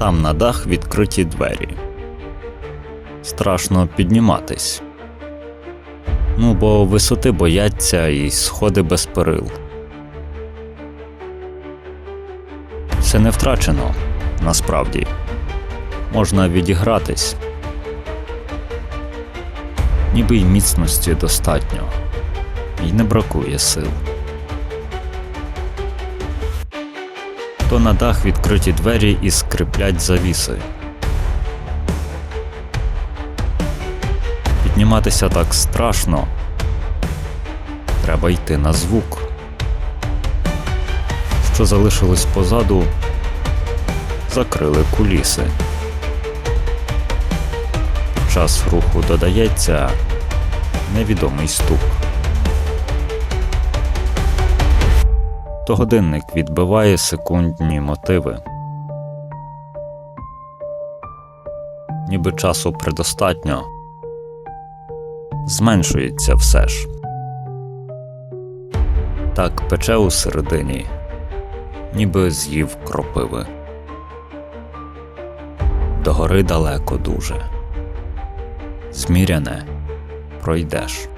Там на дах відкриті двері. Страшно підніматись. Ну, бо висоти бояться і сходи без перил. Все не втрачено, насправді. Можна відігратись. Ніби й міцності достатньо, і не бракує сил. То на дах відкриті двері і скриплять завіси. Підніматися так страшно. Треба йти на звук. Що залишилось позаду, закрили куліси. Час руху додається невідомий стук. То годинник відбиває секундні мотиви. Ніби часу предостатньо. Зменшується все ж. Так пече у середині, ніби з'їв кропиви. До гори далеко дуже. Зміряне пройдеш.